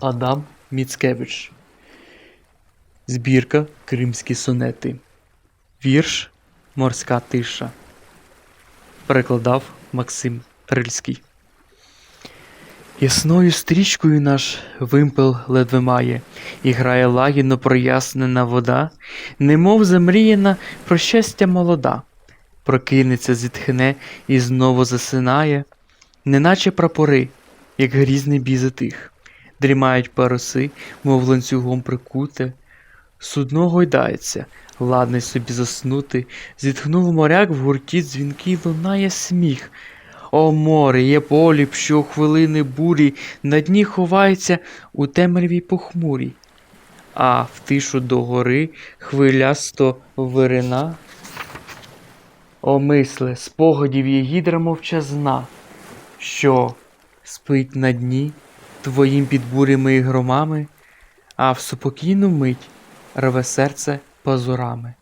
Адам Міцкевич. Збірка Кримські сонети. Вірш Морська тиша. Перекладав Максим Рильський. Ясною стрічкою наш вимпел ледве має, і грає лагідно прояснена вода, немов замріяна про щастя молода. Прокинеться, зітхне і знову засинає, неначе прапори, як грізний бій затих. Дрімають паруси, мов ланцюгом прикуте. Судно гойдається, ладний собі заснути, зітхнув моряк в гурті дзвінкий лунає сміх. О море, є поліп, що хвилини бурі на дні ховається у темряві похмурій. А в тишу до гори хвилясто вирина. О мисле, спогадів є гідра мовчазна, що спить на дні твоїм під бурями і громами, а в супокійну мить рве серце пазурами.